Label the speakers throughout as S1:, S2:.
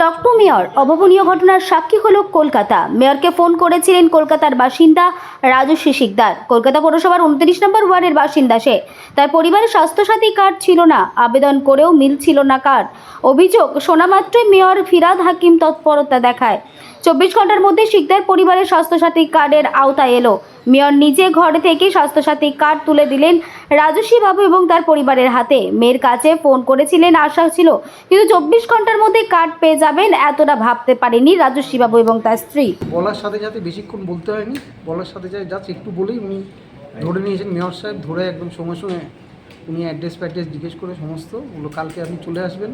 S1: টকটু mayor, অভাবনীয় ঘটনার সাক্ষী হল কলকাতা। মেয়রকে ফোন করেছিলেন কলকাতার বাসিন্দা রাজস্বী শিকদার। কলকাতা পৌরসভার উনত্রিশ নম্বর ওয়ার্ডের বাসিন্দা সে। তার পরিবারের স্বাস্থ্যসাথী কার্ড ছিল না, আবেদন করেও মিল ছিল না কার্ড। অভিযোগ শোনামাত্রই মেয়র ফিরাদ হাকিম তৎপরতা দেখায়। চব্বিশ ঘণ্টার মধ্যে শিকদার পরিবারের স্বাস্থ্যসাথী কার্ডের আওতায় এলো। মেয়র নিজে ঘর থেকে স্বাস্থ্যসাথী কার্ড তুলে দিলেন রাজস্বী বাবু এবং তার পরিবারের হাতে। মেয়ের কাছে ফোন করেছিলেন আশা ছিল, কিন্তু চব্বিশ ঘণ্টার মধ্যে কার্ড পেয়ে যাবেন, এতটা ভাবতে পারেনি রাজস্বী বাবু এবং তার স্ত্রী।
S2: বলার সাথে সাথে বেশিক্ষণ বলতে হয়নি। বলার সাথে সাথে জাস্ট একটু বলেই উনি ধরে নিয়েছেন, মেয়র সাহেব ধরে একদম সঙ্গে সঙ্গে উনি অ্যাড্রেস ফ্যাড্রেস জিজ্ঞেস করে সমস্ত ওগুলো কালকে আপনি চলে আসবেন।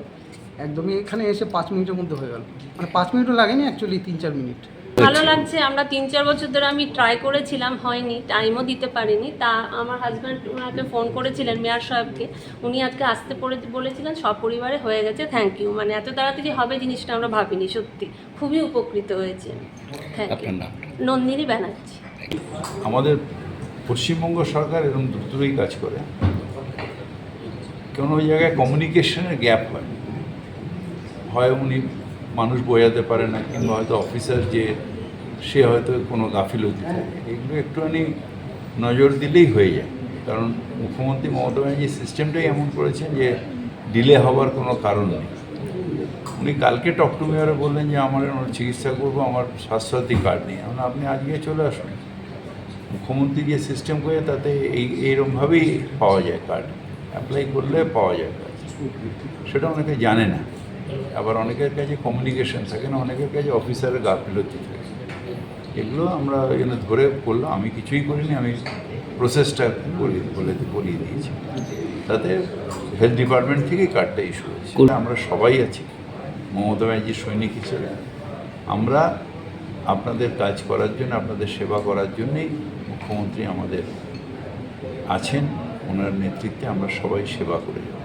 S2: একদমই এখানে এসে পাঁচ মিনিটের মধ্যে হয়ে গেল। মানে পাঁচ মিনিটও লাগেনি অ্যাকচুয়ালি তিন চার মিনিট।
S3: ভালো লাগছে আমরা তিন চার বছর ধরে আমি ট্রাই করেছিলাম হয়নি টাইমও দিতে পারিনি। তা আমার হাজব্যান্ড ওনাকে ফোন করেছিলেন মেয়ার সাহেবকে। উনি আজকে আসতে পড়ে বলেছিলেন সব পরিবারে হয়ে গেছে থ্যাংক ইউ মানে এত তাড়াতাড়ি হবে জিনিসটা আমরা ভাবিনি সত্যি। খুবই উপকৃত হয়েছি থ্যাংক ইউ নন্দিনী ব্যানার্জি।
S4: আমাদের পশ্চিমবঙ্গ সরকার এরকম দ্রুতই কাজ করে। কেন ওই জায়গায় কমিউনিকেশনের গ্যাপ হয়? হয় উনি মানুষ বোঝাতে পারে না কিংবা হয়তো অফিসার যে সে হয়তো কোনো গাফিলতি থাকে। এগুলো একটুখানি নজর দিলেই হয়ে যায়। কারণ মুখ্যমন্ত্রী মমতা ব্যানার্জি সিস্টেমটাই এমন করেছেন যে ডিলে হওয়ার কোনো কারণ নেই। উনি কালকে টক টু মেয়ারে বললেন যে আমার চিকিৎসা করব আমার স্বাস্থ্যসাথী কার্ড নেই। এখন আপনি আজকে চলে আসুন। মুখ্যমন্ত্রী যে সিস্টেম করে তাতে এই এইরকমভাবেই পাওয়া যায় কার্ড অ্যাপ্লাই করলে পাওয়া যায়। সেটা অনেকে জানে না। আবার অনেকের কাছে কমিউনিকেশন থাকে না অনেকের কাছে অফিসারের গাফিলতি থাকে। এগুলো আমরা এখানে ধরে করলাম আমি কিছুই করিনি আমি প্রসেসটা করি বলে করিয়ে দিয়েছি। তাতে হেলথ ডিপার্টমেন্ট থেকেই কার্ডটা ইস্যু হয়েছে। আমরা সবাই আছি মমতা ব্যানার্জির সৈনিক হিসেবে। আমরা আপনাদের কাজ করার জন্য আপনাদের সেবা করার জন্যই মুখ্যমন্ত্রী আমাদের আছেন। ওনার নেতৃত্বে আমরা সবাই সেবা করে যাব।